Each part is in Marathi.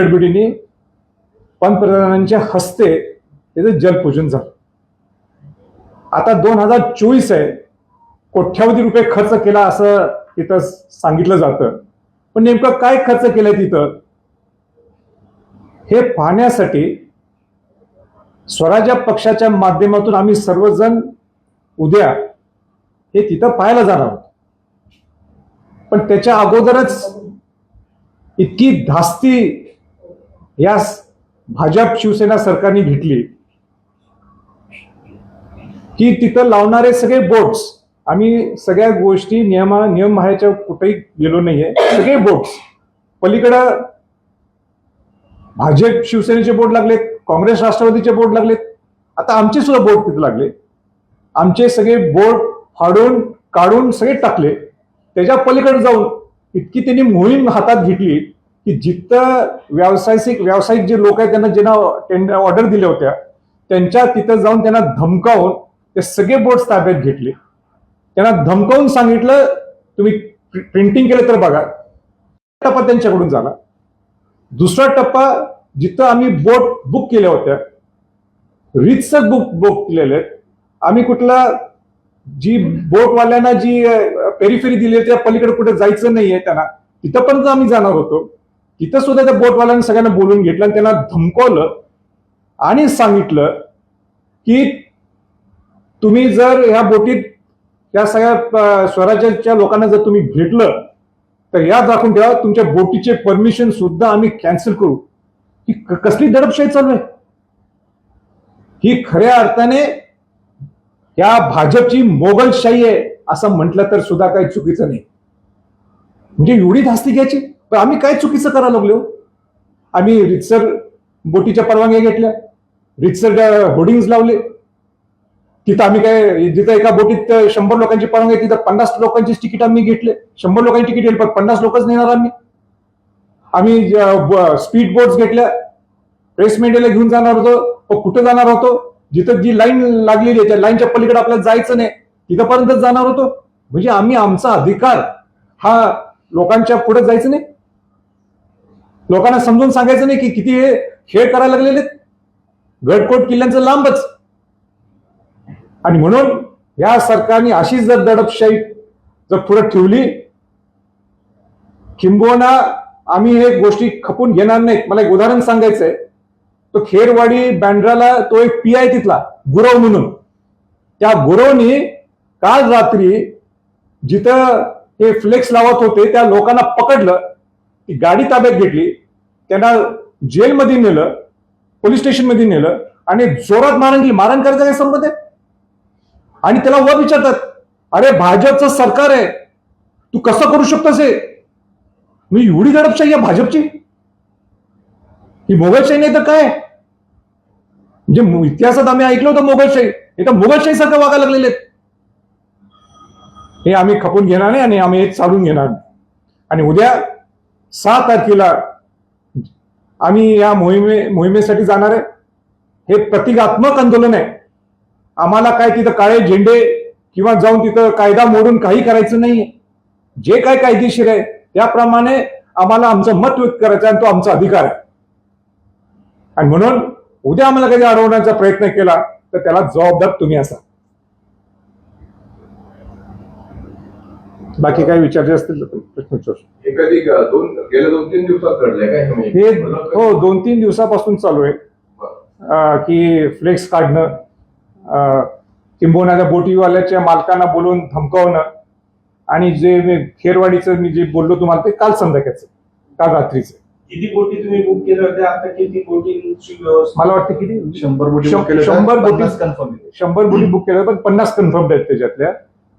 गडबडीने पंतप्रधानांच्या हस्ते त्याचं जलपूजन झालं. आता दोन हजार चोवीस आहे. कोट्यावधी रुपये खर्च केला असं तिथं सांगितलं जातं. पण नेमकं काय खर्च केलंय तिथं? हे पाहण्यासाठी स्वराज्य पक्षाच्या माध्यमातून आम्ही सर्वजण उद्या हे तिथं पाहायला जाणार आहोत. पण त्याच्या अगोदरच इतकी धास्ती या भाजप शिवसेना सरकारने घेतली. की तिथं लावणारे सगळे बोट्स आम्ही सगळ्या गोष्टी नियमा नियम बाहेरच्या कुठेही गेलो नाहीये. सगळे बोट्स पलीकडं भाजप शिवसेनेचे बोट लागलेत काँग्रेस राष्ट्रवादीचे बोट लागलेत आता आमचे सुद्धा बोट तिथे लागले. आमचे सगळे बोट फाडून काढून सगळे टाकले. त्याच्या पलीकडे जाऊन इतकी त्यांनी मोहीम हातात घेतली. की जिथं व्यावसायिक व्यावसायिक जे लोक आहेत त्यांना ज्यांना टेंडर ऑर्डर दिल्या होत्या त्यांच्या तिथं जाऊन त्यांना धमकावून ते सगळे बोर्ड ताब्यात घेतले. त्यांना धमकावून सांगितलं तुम्ही प्रिंटिंग केलं तर बघा. टप्पा त्यांच्याकडून झाला. दुसरा टप्पा जिथं आम्ही बोट बुक केल्या होत्या रीतसर बुक बुक केलेले आहेत. आम्ही कुठला जी बोटवाल्यांना जी पेरीफेरी दिली आहे, त्या पलीकडे कुठे जायचं नाहीये त्यांना तिथं पण आम्ही जाणार होतो. तिथं सुद्धा त्या बोटवाल्यांनी सगळ्यांना बोलून घेतलं आणि त्यांना धमकवलं आणि सांगितलं की तुम्ही जर ह्या बोटीत या सगळ्या स्वराज्याच्या लोकांना जर तुम्ही भेटलं तर याद राखून ठेवा तुमच्या बोटीचे परमिशन सुद्धा आम्ही कॅन्सल करू. ही कसली दडपशाही चालू आहे? ही खऱ्या अर्थाने या भाजपची मोगलशाही आहे असं म्हटलं तर सुद्धा काही चुकीचं नाही. म्हणजे एवढी धास्ती घ्यायची? पण आम्ही काय चुकीचं करायला लागलो? आम्ही रितसर बोटीच्या परवानग्या घेतल्या. रितसर होर्डिंग लावले. तिथं आम्ही काय जिथं एका बोटीत शंभर लोकांची परवानगी तिथं पन्नास लोकांची तिकीट आम्ही घेतले. शंभर लोकांची तिकीट येईल पण पन्नास लोकच नेणार आम्ही. आम्ही स्पीड बोट्स घेतल्या. प्रेस मेंढेला घेऊन जाणार होतो व कुठं जाणार होतो? जिथं जी लाईन लागलेली आहे त्या लाईनच्या पलीकडे आपल्याला जायचं नाही तिथंपर्यंतच जाणार होतो. म्हणजे आम्ही आमचा अधिकार हा लोकांच्या पुढे जायचं नाही. लोकांना समजून सांगायचं नाही की किती हे खेळ करायला लागलेले गडकोट किल्ल्यांचं लांबच. आणि म्हणून या सरकारने अशीच जर दडपशाही जर पुढे ठेवली किंबोना आम्ही हे गोष्टी खपून घेणार नाहीत. मला एक उदाहरण सांगायचंय. तो खेरवाडी बँड्राला तो एक पी आहे तिथला गुरव म्हणून. त्या गुरवनी काल रात्री जिथं हे फ्लेक्स लावत होते त्या लोकांना पकडलं. ती गाडी ताब्यात घेतली त्यांना जेलमध्ये नेलं पोलीस स्टेशनमध्ये नेलं आणि जोरात मारण केली. मारण करायचा काय संबंध आहे? आणि त्याला व विचारतात अरे भाजपचं सरकार आहे. तू कसं करू शकतोस हे? मी एवढी गडपशाही आहे भाजपची? ही मोगलशाही नाही तर काय? म्हणजे इतिहासात आम्ही ऐकलं होतं मोगलशाही हे तर मोगलशाही सारखं वागा लागलेले आहेत. हे आम्ही खपून घेणार नाही आणि आम्ही हे चालून घेणार आणि उद्या सहा तारखेला आम्ही या मोहिमे मोहिमेसाठी जाणार आहे. हे प्रतिकात्मक आंदोलन आहे. आम्हाला काय तिथं काळे झेंडे किंवा जाऊन तिथं कायदा मोडून काही करायचं नाहीये. जे काय कायदेशीर आहे त्याप्रमाणे आम्हाला आमचं मत व्यक्त करायचं आहे आणि तो आमचा अधिकार आहे. आणि म्हणून उद्या आम्हाला कधी अडवण्याचा प्रयत्न केला तर त्याला जबाबदार तुम्ही असा बाकी काही विचारले असतील तर प्रश्न विचारू. हे ग- दोन गेल्या दोन तीन दिवसात घडलंय काय हे? हे दोन तीन दिवसापासून चालू आहे. अं, की फ्लेक्स काढणं अं, किंबहुना बोटीवाल्याच्या मालकांना बोलून धमकावणं आणि जे मी खेरवाडीचं मी जे बोललो तुम्हाला ते काल संध्याकाळचं काल रात्रीचं. किती कोटी तुम्ही बुक केलं होते आता किती व्यवस्था? मला वाटतं किती? शंभर बोटी शं- केल्या शंभर बोटी- पन्नास कन्फर्म शंभर बोटी बुक केलं पण पन्नास कन्फर्म आहेत त्याच्यातल्या.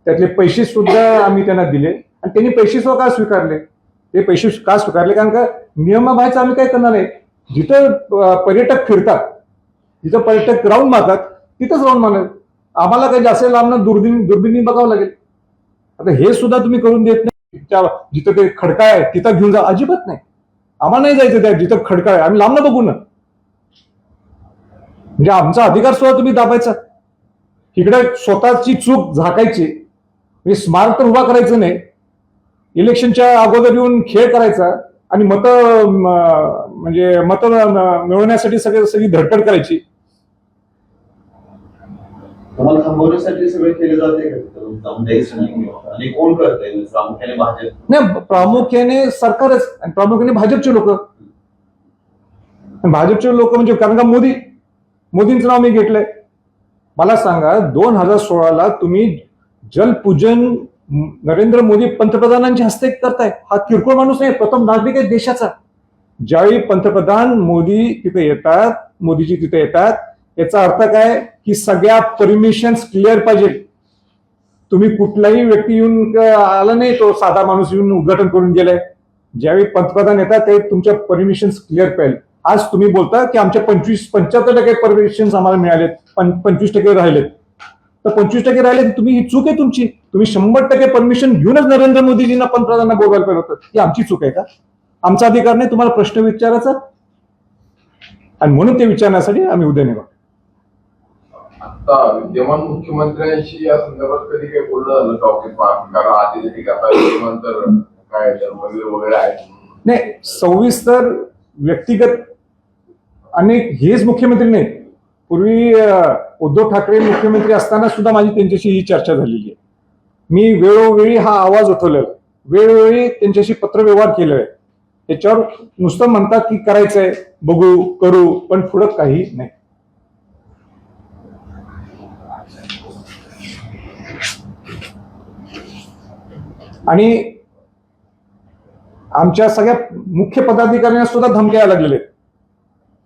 त्यातले पैसे सुद्धा आम्ही त्यांना दिले. आणि त्यांनी पैसे सुद्धा का स्वीकारले? ते पैसे का स्वीकारले? कारण का नियमाबाहेरचं आम्ही काय करणार नाही जिथं पर्यटक फिरतात जिथं पर्यटक राऊंड मारतात तिथंच राऊंड मारणार. आम्हाला काही जास्त लांब दुर्बिन दुर्बिनी बघावं लागेल. आता हे सुद्धा तुम्ही करून देत नाही. त्या- जिथं ते खडका आहे तिथं घेऊन जा. अजिबात नाही. आम्हाला नाही जायचं त्या जिथं खडका आहे. आम्ही लांब बघू ना. म्हणजे आमचा अधिकार सुद्धा तुम्ही दाबायचा. इकडे स्वतःची चूक झाकायची. म्हणजे स्मारक तर उभा करायचं नाही. इलेक्शनच्या अगोदर येऊन खेळ करायचा आणि मत म्हणजे मत मिळवण्यासाठी सगळे सगळी धडपड करायची. नाही प्रामुख्याने सरकारच आणि प्रामुख्याने भाजपचे लोक. भाजपचे लोक म्हणजे कारण का मोदी? मोदींचं नाव मी घेतलंय. मला सांगा दोन हजार सोळाला तुम्ही जलपूजन नरेंद्र मोदी पंतप्रधानांच्या हस्ते करताय हा किरकोळ माणूस नाही प्रथम नागरिक आहे देशाचा. ज्यावेळी पंतप्रधान मोदी तिथे येतात मोदीजी तिथे येतात याचा अर्थ काय? की सगळ्या परमिशन क्लिअर पाहिजे. तुम्ही कुठलाही व्यक्ती येऊन आला नाही तो साधा माणूस येऊन उद्घाटन करून गेलाय. ज्यावेळी पंतप्रधान येतात ते तुमच्या परमिशन क्लिअर पाहिजे. आज तुम्ही बोलता की आमच्या पंचवीस पंच्याहत्तर टक्के परमिशन आम्हाला मिळालेत पंचवीस टक्के राहिलेत. तर पंचवीस टक्के राहिले तुम्ही ही चूक आहे तुमची. तुम्ही शंभर टक्के परमिशन घेऊनच नरेंद्र मोदीजींना पंतप्रधानांना बोलवायला पाहिजे होतं. ही आमची चूक आहे का? आमचा अधिकार नाही तुम्हाला प्रश्न विचारायचा? आणि म्हणून ते विचारण्यासाठी आम्ही उद्या निघू आता विद्यमान मुख्यमंत्र्यांशी या संदर्भात कधी काही बोलणं झालं का? ओके कारण आधी ठीक आता विद्यमान तर काय वगैरे आहेत नाही सविस्तर व्यक्तिगत अनेक हेच मुख्यमंत्री नाहीत. पूर्वी उद्धव ठाकरे मुख्यमंत्री असताना सुद्धा माझी त्यांच्याशी ही चर्चा झालेली आहे. मी वेळोवेळी हा आवाज उठवलेला वेळोवेळी त्यांच्याशी पत्रव्यवहार केलेला आहे. त्याच्यावर नुसतं म्हणतात की करायचंय बघू करू पण पुढं काही नाही. आणि आमच्या सगळ्या मुख्य पदाधिकाऱ्यांना सुद्धा धमक्या यायला लागलेले आहेत.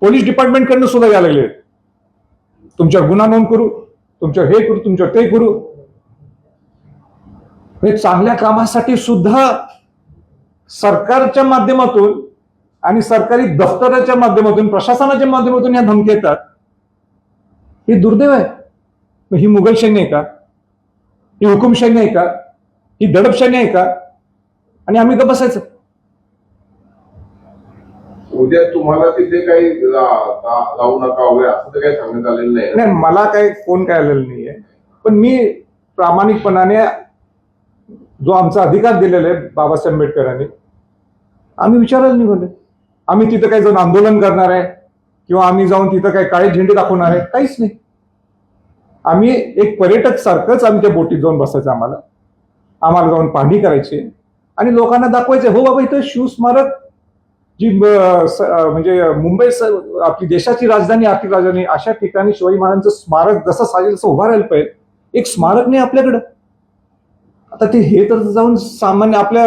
पोलीस डिपार्टमेंटकडनं सुद्धा यायला लागले आहेत. तुमच्यावर गुन्हा नोंद करू तुमच्यावर हे करू तुमच्यावर ते करू. हे चांगल्या कामासाठी सुद्धा सरकारच्या माध्यमातून आणि सरकारी दफ्तराच्या माध्यमातून प्रशासनाच्या माध्यमातून या धमक्या येतात. हे दुर्दैव आहे. ही मुघलशाही आहे का? ही हुकुमशाही आहे का? ही दडपशाही आहे का? आणि आम्ही का बसायचं. उद्या तुम्हाला तिथे काही जाऊ नका वगैरे असं तर काही सांगण्यात आलेलं नाही. नाही मला काही फोन काय आलेला नाहीये. पण मी प्रामाणिकपणाने जो आमचा अधिकार दिलेला आहे बाबासाहेब आंबेडकरांनी आम्ही विचारायला निघाले आम्ही तिथं काही जाऊन आंदोलन करणार आहे किंवा आम्ही जाऊन तिथं काही काळे झेंडे दाखवणार आहे काहीच नाही. आम्ही एक पर्यटक सारखंच आम्ही त्या बोटीत जाऊन बसायचं आम्हाला. आम्हाला जाऊन पाहणी करायची. आणि लोकांना दाखवायचे हो बाबा इथं शिवस्मारक जी म्हणजे मुंबई आपली देशाची राजधानी आर्थिक राजधानी अशा ठिकाणी शिवाजी महाराजांचं स्मारक जसं साजेल तसं उभं राहायला पाहिजे. एक स्मारक नाही आपल्याकडं. आता ते हे तर जाऊन सामान्य आपल्या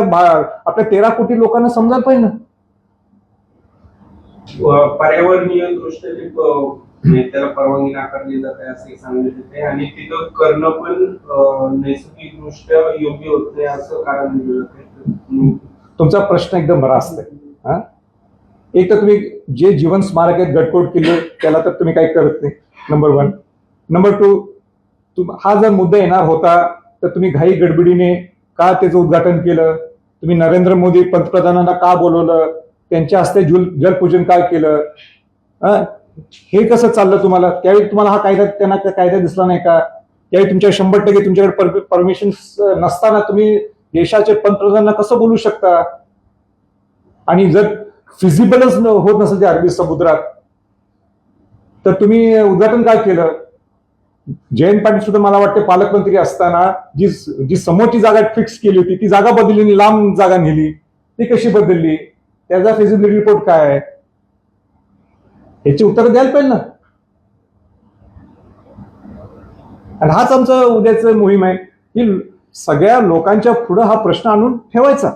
आपल्या तेरा कोटी लोकांना समजायला पाहिजे ना. पर्यावरणीय दृष्ट्या म्हणजे त्याला परवानगी नाकारली जाते असं सांगण्यात येते. आणि तिथं करणं पण नैसर्गिक दृष्ट्या योग्य होत नाही असं कारण दिलं जाते तुमचा प्रश्न एकदम बरा असतोय एक तर तुम्ही जे जीवन स्मारक आहेत गटकोट केले त्याला तर तुम्ही काही करत नाही नंबर वन नंबर टू तुम हा जर मुद्दा येणार होता तर तुम्ही घाई गडबडीने का त्याचं उद्घाटन केलं? तुम्ही नरेंद्र मोदी पंतप्रधानांना का बोलवलं? त्यांच्या हस्ते जुल जलपूजन का केलं? हे? कसं चाललं तुम्हाला? त्यावेळी तुम्हाला हा कायदा त्यांना का- कायदा दिसला नाही का? त्यावेळी तुमच्या शंभर टक्के तुमच्याकडे परमिशन नसताना तुम्ही देशाचे पंतप्रधानांना कसं बोलू शकता? आणि जर फिजिबलच न- होत नसेल त्या अरबी समुद्रात. तर तुम्ही उद्घाटन काय केलं? जयंत पाटील सुद्धा मला वाटते पालकमंत्री असताना जी जी समोरची जागा फिक्स केली होती ती जागा बदलली लांब जागा नेली. ती कशी बदलली? त्याचा फिजिबिलिटी रिपोर्ट काय आहे? याची उत्तर द्यायला पाहिजे ना. आणि हाच आमचा उद्याच मोहीम आहे की सगळ्या लोकांच्या पुढे हा प्रश्न आणून ठेवायचा.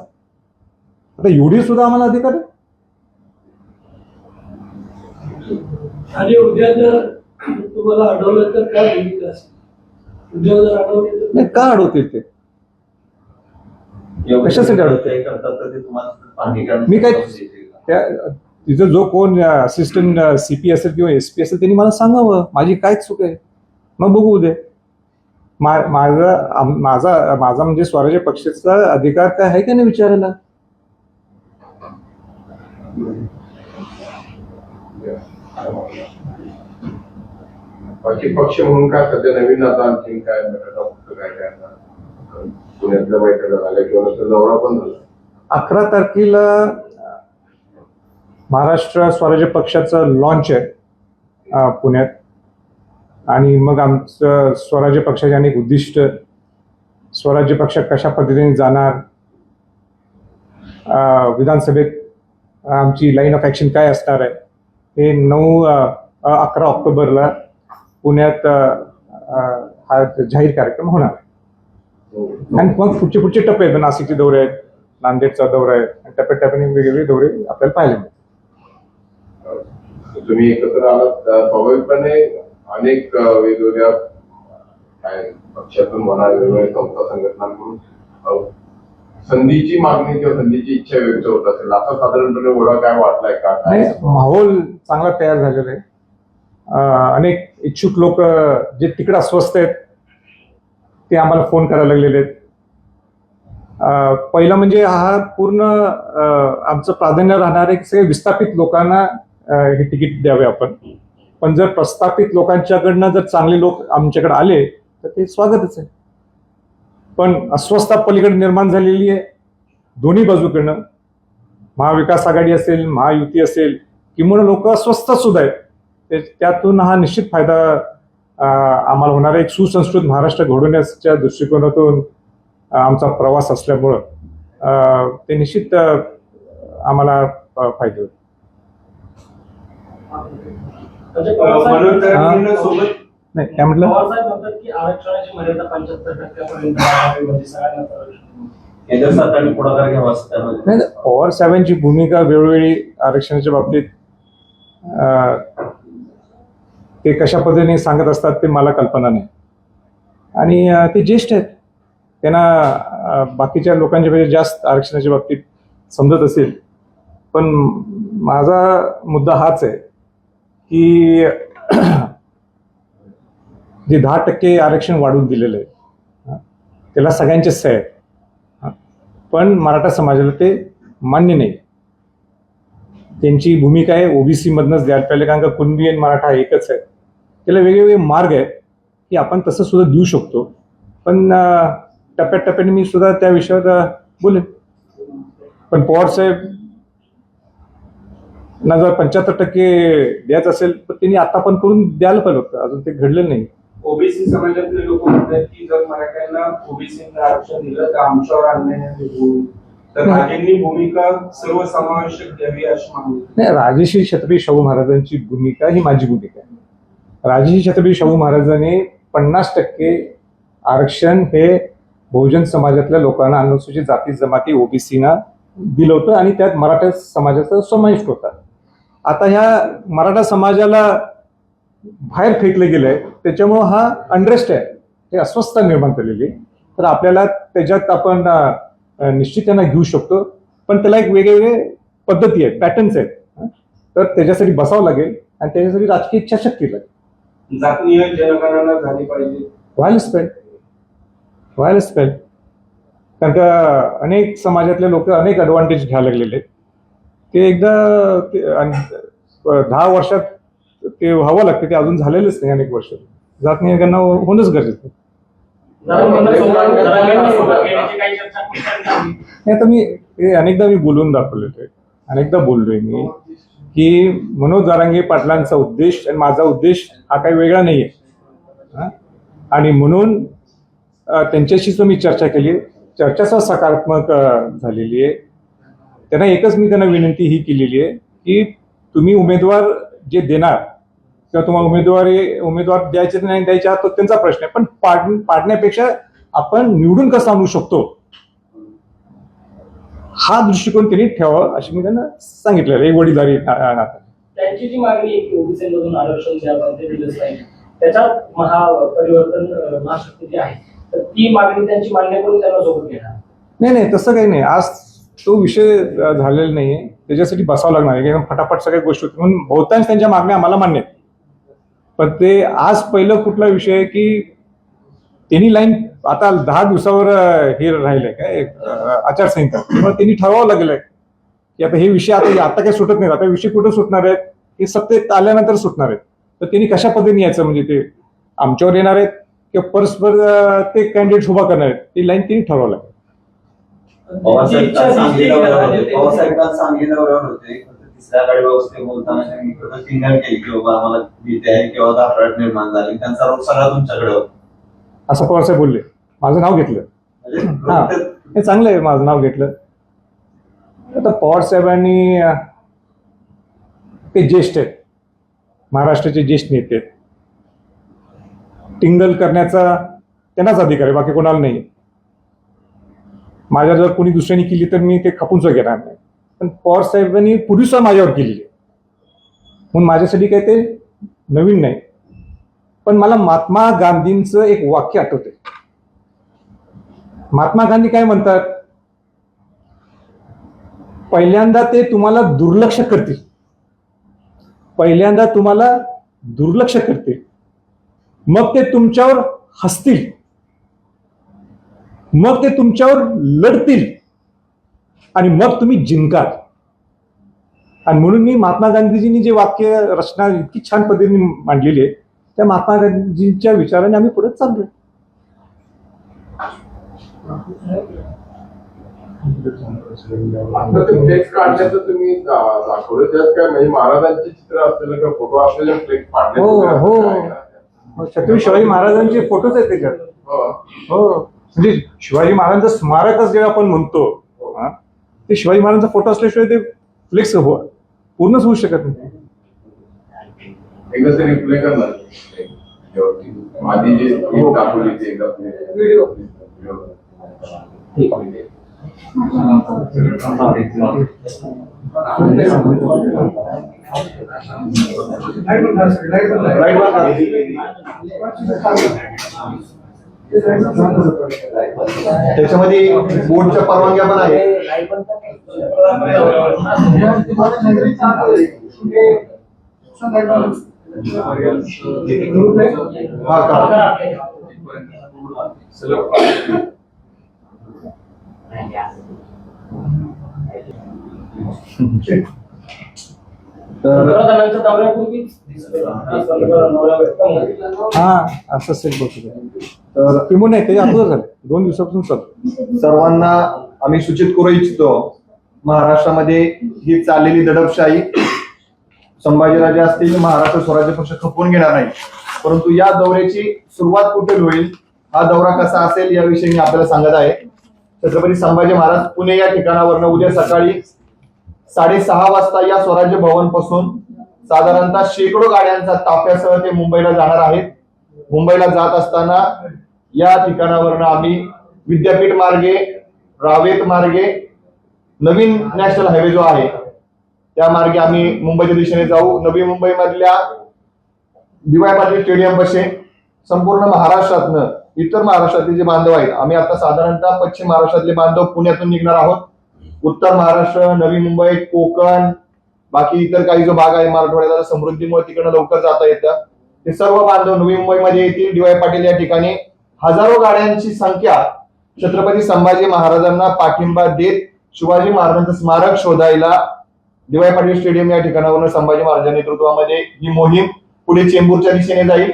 आता एवढी सुद्धा आम्हाला अधिकार आहे? आणि उद्या जर तुम्हाला अडवलं तर काय भूमिका असेल? उद्या जर अडवले तर नाही का अडवतील ते? कशासाठी अडवते? ते करतात तर ते तुम्हाला पाहणी करणं मी काय-? त्या तिथं जो कोण असिस्टंट सीपी असेल किंवा एसपी असेल त्यांनी मला सांगावं. माझी काय चूक आहे. मग बघू उद्या. मा- माझा माझा माझा म्हणजे स्वराज्य पक्षाचा अधिकार काय आहे का नाही विचारायला? बाकी पक्ष म्हणून काय सध्या नवीन आता आणखीन काय बैठका फक्त काय काय आता पुण्यातल्या बैठका झाल्या किंवा नंतर दौरा पण झाला. अकरा तारखेला महाराष्ट्र स्वराज्य पक्षाचं लॉन्च आहे पुण्यात. आणि मग आमचं स्वराज्य पक्षाचे अनेक उद्दिष्ट स्वराज्य पक्ष कशा पद्धतीने जाणार विधानसभेत आमची लाईन ऑफ ॲक्शन काय असणार आहे हे नऊ अकरा ऑक्टोबरला पुण्यात हा जाहीर कार्यक्रम होणार आहे. आणि मग पुढचे पुढचे टप्पे आहेत? नाशिकचे दौरे आहेत नांदेडचा दौरा आहे आणि टप्प्याटप्प्याने वेगवेगळे दौरे आपल्याला पाहायला मिळतात तुम्ही एकत्र आलात स्वाभाविकपणे अनेक वेगवेगळ्या काय पक्षातून म्हणा वेगवेगळ्या संस्था संघटनांकडून संधीची मागणी किंवा संधीची इच्छा व्यक्त होत असेल असा साधारणपणे ओढा काय वाटलाय का? माहोल चांगला तयार झालेला आहे. अनेक इच्छुक लोक जे तिकडे अस्वस्थ आहेत ते आम्हाला फोन करायला लागलेले आहेत. पहिलं म्हणजे हा पूर्ण आमचं प्राधान्य राहणार आहे की सगळे विस्थापित लोकांना हे तिकीट द्यावे आपण. पण जर प्रस्थापित लोकांच्याकडनं जर चांगले लोक आमच्याकडे आले तर ते स्वागतच आहे. पण अस्वस्थता पलीकडे निर्माण झालेली आहे. दोन्ही बाजूकडनं महाविकास आघाडी असेल महायुती असेल किंवा लोक अस्वस्थ सुद्धा आहेत. ते- त्यातून हा निश्चित फायदा अं, आम्हाला होणार एक सुसंस्कृत महाराष्ट्र घडवण्याच्या दृष्टिकोनातून आमचा प्रवास असल्यामुळं ते निश्चित आम्हाला फायदे होईल. म्हणजे नाही काय म्हटलं? वाढावी म्हणजे पवार साहेबांची भूमिका वेळोवेळी आरक्षणाच्या बाबतीत ते कशा पद्धतीने सांगत असतात ते मला कल्पना नाही. आणि ते ज्येष्ठ आहेत. त्यांना बाकीच्या लोकांच्यापेक्षा जास्त आरक्षणाच्या बाबतीत समजत असेल. पण माझा मुद्दा हाच आहे की जे दहा टक्के आरक्षण वाढवून दिलेलं आहे त्याला सगळ्यांचे सह आहेत. पण मराठा समाजाला ते मान्य नाही. त्यांची भूमिका आहे. ओबीसी मधनच द्यायला पाहिजे कारण का कुणबी आणि मराठा एकच आहे. त्याला वेगवेगळे मार्ग आहेत की आपण तसं सुद्धा देऊ शकतो. पण टप्प्याटप्प्याने मी सुद्धा त्या विषयावर बोलेन. पण पवार साहेब ना जर पंच्याहत्तर टक्के द्यायचं असेल तर त्यांनी आता पण करून द्यायला पाहिजे होतं. अजून ते घडलेलं नाही. ओबीसी समाजातले लोक म्हणतात की जर मराठ्यांना ओबीसीला आरक्षण दिलं तर आमच्यावर अन्याय होईल. तर. राजेंनी भूमिका सर्वसमावेशक द्यावी अशी मागणी नाही राजश्री छत्रपती शाहू महाराजांची भूमिका ही माझी भूमिका आहे राजश्री छत्रपती शाहू महाराजांनी पन्नास टक्के आरक्षण हे बहुजन समाजातल्या लोकांना अनुसूचित जाती जमाती ओबीसीना दिलं होतं आणि त्यात मराठा समाजाचा समाविष्ट होता आता ह्या मराठा समाजाला बाहेर फेकलं गेलंय त्याच्यामुळं हा अनरेस्ट आहे हे अस्वस्थता निर्माण आहे. तर आपल्याला त्याच्यात आपण निश्चित त्यांना घेऊ शकतो. पण त्याला एक वेगवेगळे पद्धती आहेत पॅटर्न्स आहेत? तर त्याच्यासाठी बसावं लागेल आणि त्याच्यासाठी राजकीय इच्छाशक्ती लागेल. जातनीय जनगणना झाली पाहिजे. व्हायलाच पाहिजे व्हायलाच पाहिजे कारण का अनेक समाजातले लोक अनेक ॲडव्हान्टेज घ्यायला लागलेले आहेत. ते एकदा दहा वर्षात ते व्हावं लागते ते अजून झालेलंच नाही अनेक वर्ष. जातनीय गणना होणंच गरजेचं. नाही आता मी हे अनेकदा मी बोलून दाखवलेलं आहे. अनेकदा बोललोय मी की मनोज जारांगे पाटलांचा उद्देश आणि माझा उद्देश हा काही वेगळा नाही आहे आणि म्हणून त्यांच्याशीच मी चर्चा केली. चर्चा सकारात्मक झालेली आहे. त्यांना एकच मी त्यांना विनंती ही केलेली आहे की तुम्ही उमेदवार जे देणार किंवा तुम्हाला उमेदवारी उमेदवार द्यायचे नाही द्यायचे हा तो त्यांचा प्रश्न आहे. पण पाड पाडण्यापेक्षा आपण निवडून कसं आणू शकतो? हा दृष्टिकोन त्यांनी ठेवावा अशी मी त्यांना सांगितलेलं आहे, एक वडीलधारी. त्यांची जी मागणी आहे की ओबीसी मधून आरक्षण द्यावं ते दिलंच नाही. त्याच्यात महापरिवर्तन अं, महाशक्ती जी आहे तर ती मागणी त्यांची मान्य करून त्यांना सोबत घेणार. नाही नाही तसं काही नाही. आज तो विषय झालेला नाहीये. त्याच्यासाठी बसावं लागणार आहे. फटाफट सगळ्या गोष्टी होतील. म्हणून बहुतांश त्यांच्या मागण्या आम्हाला मान्य आहेत. पण ते आज पहिलं कुठला विषय आहे की त्यांनी लाईन आता दहा दिवसावर हे राहिलंय काय आचारसंहिता. त्यामुळे त्यांनी ठरवावं लागेल की आता हे विषय आता आता काही सुटत नाहीत. आता विषय कुठं सुटणार आहेत? हे सत्तेत आल्यानंतर सुटणार आहेत. तर त्यांनी कशा पद्धतीने यायचं? म्हणजे ते आमच्यावर येणार आहेत किंवा परस्पर ते कॅन्डिडेट उभा करणार आहेत? ती लाईन त्यांनी ठरवावं लागेल. तिसऱ्या गाडी व्यवस्थेत बोलताना त्यांनी इकडं टिंगल केली की बाबा आम्हाला भीती आहे किंवा घाबरट निर्माण झाली त्यांचा रोग सगळा तुमच्याकडे होता. असं पवारसाहेब बोलले. माझं नाव घेतलं. म्हणजे हा रोग ते- हे चांगलं आहे माझं नाव घेतलं. आता पवार साहेबांनी अं, ते ज्येष्ठ आहेत. महाराष्ट्राचे ज्येष्ठ नेते आहेत. टिंगल करण्याचा त्यांनाच अधिकार आहे बाकी कोणाला नाही माझ्या जर कोणी दुसऱ्याने केली तर मी ते खपून सुद्धा घेणार नाही. पण पवार साहेबांनी पुरुषा माझ्यावर केलेली म्हणून माझ्यासाठी काही ते नवीन नाही. पण मला महात्मा गांधींचं एक वाक्य आठवते महात्मा गांधी काय म्हणतात? पहिल्यांदा ते तुम्हाला दुर्लक्ष करतील. पहिल्यांदा तुम्हाला दुर्लक्ष करतील. मग ते तुमच्यावर हसतील. मग ते तुमच्यावर लढतील. आणि मग तुम्ही जिंकाल. आणि म्हणून मी महात्मा गांधीजींनी जे वाक्य रचना इतकी छान पद्धतीने मांडलेली आहे त्या महात्मा गांधीजींच्या विचाराने आम्ही पुढे चाललोय. आता ते फ्लेक्स काढण्याचं तुम्ही दा- दाखवलं. त्यात काय म्हणजे महाराजांचे चित्र असलेलं फोटो असलेले फ्लेक्स काढले हो, हो. छत्रपती शिवाजी महाराजांचे फोटोच आहेत त्याच्यात. हो. म्हणजे शिवाजी महाराजांचं स्मारकच जे आपण म्हणतो हा, ते शिवाजी महाराजांचा फोटो असल्याशिवाय ते फ्लेक्स हो पूर्णच होऊ शकत नाही. एकदा त्याच्यामध्ये बोर्डच्या परवानग्या पण आहे हा का? हा असं असेल बहुतेक. तर किमून नाही त्याच्या अगोदर झालं. दोन दिवसापासून चालू. सर्वांना आम्ही सूचित करू इच्छितो महाराष्ट्रामध्ये ही चाललेली दडपशाही संभाजीराजे असतील महाराष्ट्र स्वराज्य पक्ष खपवून घेणार नाही. परंतु या दौऱ्याची सुरुवात कुठे होईल हा दौरा कसा असेल याविषयी मी आपल्याला सांगत आहे. छत्रपती संभाजी महाराज पुणे या ठिकाणावरनं उद्या सकाळी साडेसहा वाजता या स्वराज्य भवनपासून साधारणतः शेकडो गाड्यांचा ताफ्यासह ते मुंबईला जाणार आहेत. मुंबईला जात असताना या ठिकाणावरनं आम्ही विद्यापीठ मार्गे रावेत मार्गे नवीन नॅशनल हायवे जो आहे त्या मार्गे आम्ही मुंबईच्या दिशेने जाऊ. नवी मुंबई मधल्या डीवाय पाटील स्टेडियम पशे संपूर्ण महाराष्ट्रातनं इतर महाराष्ट्रातले जे बांधव आहेत आम्ही आता साधारणतः पश्चिम महाराष्ट्रातले बांधव पुण्यातून निघणार आहोत. उत्तर महाराष्ट्र नवी मुंबई कोकण बाकी इतर काही जो भाग आहे मराठवाड्याला समृद्धीमुळे तिकडनं लवकर जाता येतं. ते सर्व बांधव नवी मुंबईमध्ये येतील. डीवाय पाटील या ठिकाणी हजारो गाड्यांची संख्या छत्रपती संभाजी महाराजांना पाठिंबा देत शिवाजी महाराजांचं स्मारक शोधायला डीवाय पाटील स्टेडियम या ठिकाणावरून संभाजी महाराजांच्या नेतृत्वामध्ये ही मोहीम पुढे चेंबूरच्या दिशेने जाईल.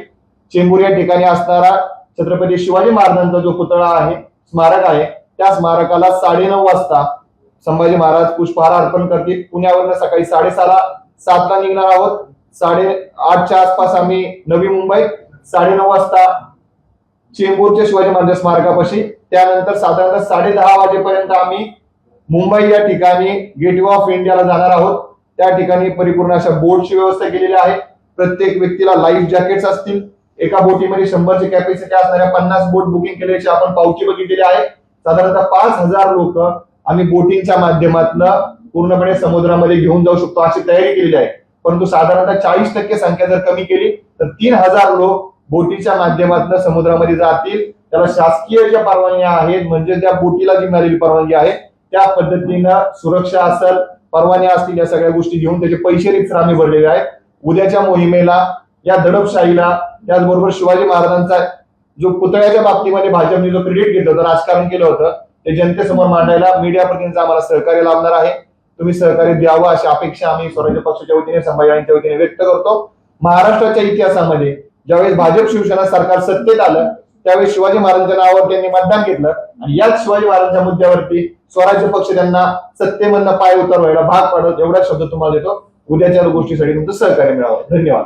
चेंबूर या ठिकाणी असणारा छत्रपती शिवाजी महाराजांचा जो पुतळा आहे स्मारक आहे त्या स्मारकाला साडेनऊ वाजता संभाजी महाराज पुष्पहार अर्पण करतील. पुण्यावरनं सकाळी साडेसहाला सातला निघणार आहोत. साडे आठच्या आसपास आम्ही नवी मुंबई साडेनऊ वाजता चेंबूरच्या शिवाजी महाराज स्मारकापाशी. त्यानंतर साधारणतः साडे दहा वाजेपर्यंत आम्ही मुंबई या ठिकाणी गेटवे ऑफ इंडियाला जाणार आहोत. त्या ठिकाणी परिपूर्ण अशा बोटची व्यवस्था केलेली आहे. प्रत्येक व्यक्तीला लाईफ जॅकेट्स असतील. एका बोटीमध्ये शंभरची कॅपॅसिटी असणाऱ्या पन्नास बोट बुकिंग केल्याची आपण पावती बघितलेली आहे. साधारणतः पाच हजार लोक आम्ही बोटिंगच्या माध्यमातून पूर्णपणे समुद्रामध्ये घेऊन जाऊ शकतो अशी तयारी केलेली आहे. परंतु साधारणतः चाळीस टक्के संख्या जर कमी केली तर तीन हजार लोक बोटीच्या माध्यमातून समुद्रामध्ये जातील. त्याला शासकीय ज्या परवानग्या आहेत म्हणजे त्या बोटीला जी मिळालेली परवानगी आहे त्या पद्धतीनं सुरक्षा असेल परवान्या असतील या सगळ्या गोष्टी घेऊन त्याचे पैसे रिक्सर आम्ही भरलेले आहेत. उद्याच्या मोहिमेला या दडपशाहीला त्याचबरोबर शिवाजी महाराजांचा जो पुतळ्याच्या बाबतीमध्ये भाजपने जो क्रेडिट घेतलं होतं राजकारण केलं होतं ते जनतेसमोर मांडायला मीडिया प्रतिनिधींचं आम्हाला सहकार्य लाभणार आहे. तुम्ही सहकार्य द्यावं अशी अपेक्षा आम्ही स्वराज्य पक्षाच्या वतीने संभाजीच्या वतीने व्यक्त करतो. महाराष्ट्राच्या इतिहासामध्ये ज्यावेळेस भाजप शिवसेना सरकार सत्तेत आलं त्यावेळी शिवाजी महाराजांच्या नावावर त्यांनी मतदान घेतलं आणि याच शिवाजी महाराजांच्या मुद्द्यावरती स्वराज्य पक्ष त्यांना सत्तेमधनं पाय उतरवायला व्हायला भाग पाडत एवढा शब्द तुम्हाला देतो. उद्याच्या गोष्टीसाठी तुमचं सहकार्य मिळावं. धन्यवाद.